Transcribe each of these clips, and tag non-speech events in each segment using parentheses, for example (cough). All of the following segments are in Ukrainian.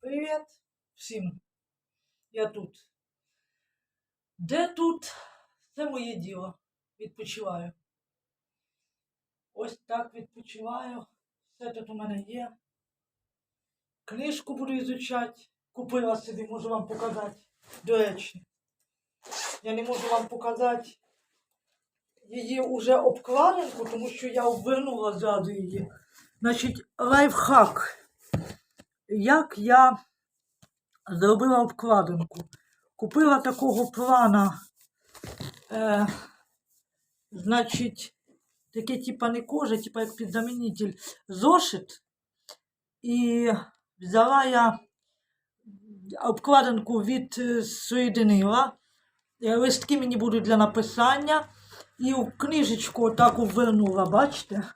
Привіт всім. Я тут. Де тут? Це моє діло. Відпочиваю. Ось так відпочиваю. Все тут у мене є. Книжку буду ізучати. Купила собі, можу вам показати. До речі. Я не можу вам показати її уже обкладинку, тому що я обвернула зразу її. Значить, лайфхак. Як я зробила обкладинку? Купила такого плана, е, значить, таке типа не кожа, типа як підзамінитель зошит. І взяла я обкладинку від е, соєдинила. Е, Листки мені будуть для написання. І в книжечку так увернула, бачите?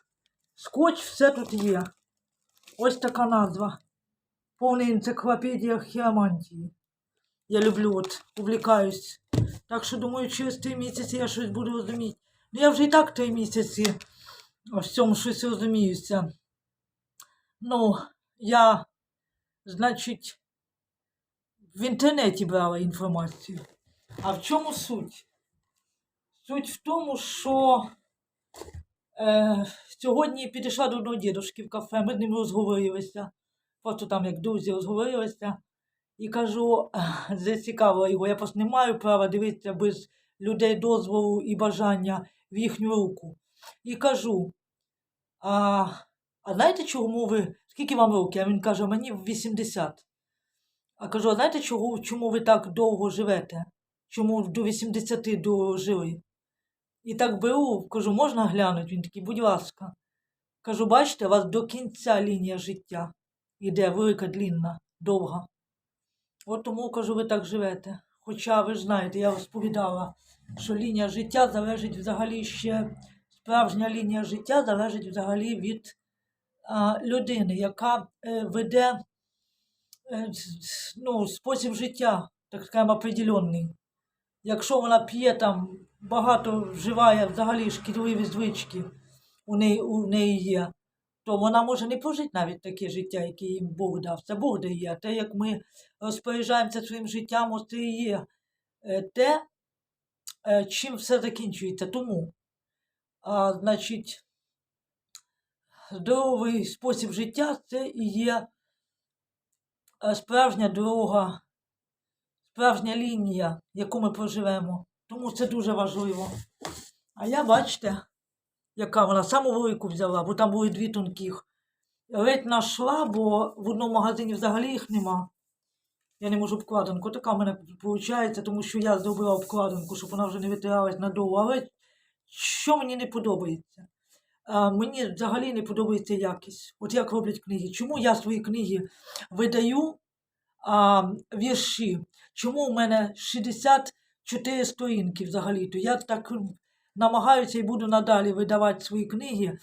Скотч все тут є. Ось така назва. Повна енциклопедія хіромантії. Я люблю, от, увлікаюсь. Так що, думаю, через три місяці я щось буду розуміти. Ну, я вже і так три місяці в цьому щось розуміюся. Ну, я, значить, в інтернеті брала інформацію. А в чому суть? Суть в тому, що е, сьогодні підійшла до одного дідушки в кафе, ми з ним розговорилися. Просто там як друзі розговорилися. І кажу, «Ех, зацікавила його, я просто не маю права дивитися без людей дозволу і бажання в їхню руку. І кажу, а, а знаєте, чому ви, скільки вам років? А він каже, мені 80. А кажу, а знаєте, чого, чому ви так довго живете? Чому до 80 дожили? І так беру, кажу, можна глянути? Він такий, будь ласка. Кажу, бачите, у вас до кінця лінія життя іде велика, длінна, довга. От тому, кажу, ви так живете. Хоча ви знаєте, я розповідала, що лінія життя залежить взагалі ще, справжня лінія життя залежить взагалі від а, людини, яка е, веде е, ну, спосіб життя, так скажемо, определенний. Якщо вона п'є там багато вживає взагалі шкідливі звички у неї, у неї є, то вона може не прожити навіть таке життя, яке їм Бог дав. Це Бог дає. Те, як ми розпоряджаємося своїм життям, ось це і є е, те, е, чим все закінчується. Тому, а, значить, здоровий спосіб життя це і є е, справжня дорога, справжня лінія, яку ми проживемо. Тому це дуже важливо. А я, бачите, яка вона саму велику взяла, бо там були дві тонких. Ледь знайшла, бо в одному магазині взагалі їх нема. Я не можу обкладинку. Така в мене виходить, тому що я зробила обкладинку, щоб вона вже не витиралась надовго. Але що мені не подобається? А, мені взагалі не подобається якість. От як роблять книги. Чому я свої книги видаю а, вірші? Чому в мене 64 сторінки взагалі-то? Я так намагаюся і буду надалі видавати свої книги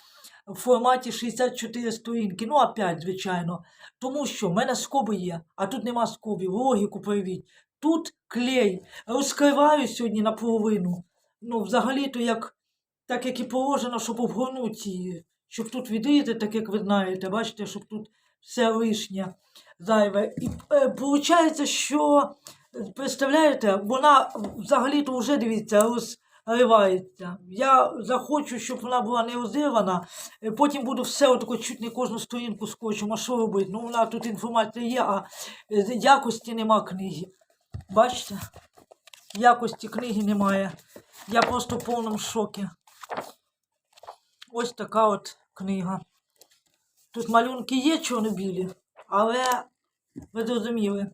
в форматі 64 сторінки. Ну, опять, звичайно. Тому що в мене скоби є, а тут нема скобів. Логіку проявіть. Тут клей. Розкриваю сьогодні наполовину. Ну, взагалі-то як, так, як і положено, щоб обгорнути її. Щоб тут відрізати, так як ви знаєте, бачите, щоб тут все лишнє зайве. І е, виходить, що, представляєте, вона взагалі-то вже, дивіться, розривається. Я захочу, щоб вона була не розірвана, е, потім буду все отако чуть не кожну сторінку скотчем, а що робити? Ну, вона тут інформація є, а е, якості нема книги. Бачите? Якості книги немає. Я просто в повному шокі. Ось така от книга. Тут малюнки є чорно-білі, але ви зрозуміли,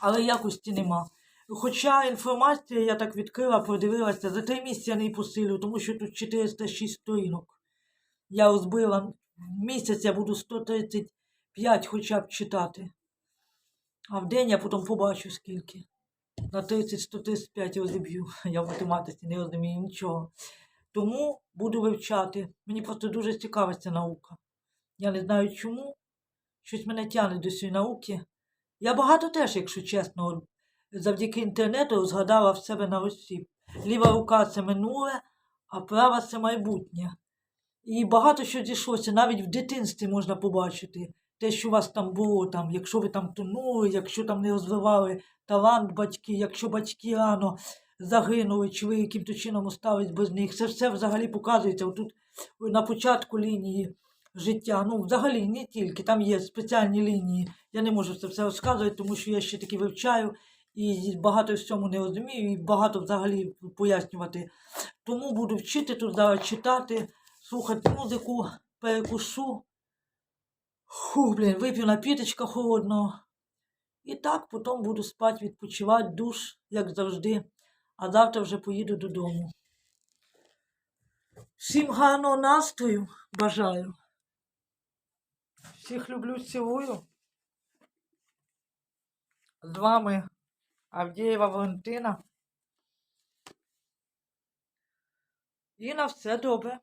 але якості нема. Хоча інформація, я так відкрила, подивилася, за три місяці я не посилю, тому що тут 406 сторінок. Я розбила місяць я буду 135 хоча б читати. А в день я потім побачу скільки. На 30-135 розіб'ю. (laughs) Я в математиці не розумію нічого. Тому буду вивчати. Мені просто дуже цікава ця наука. Я не знаю чому. Щось мене тягне до цієї науки. Я багато теж, якщо чесно, завдяки інтернету згадала в себе на осіб. Ліва рука це минуле, а права це майбутнє. І багато що зійшлося, навіть в дитинстві можна побачити. те, що у вас там було, там, якщо ви там тонули, якщо там не розвивали талант батьки, якщо батьки рано загинули, чи ви яким-то чином остались без них. Це все взагалі показується отут на початку лінії життя. Ну, взагалі не тільки, там є спеціальні лінії. Я не можу це все розказувати, тому що я ще таки вивчаю і багато в цьому не розумію, і багато взагалі пояснювати. Тому буду вчити зараз читати, слухати музику, перекушу. Фу, блін, вип'ю напіточка холодного. І так потім буду спати, відпочивати, душ, як завжди. А завтра вже поїду додому. Всім гарного настрою бажаю. Всіх люблю, цілую. З вами Авдієва Валентина. І на все добре.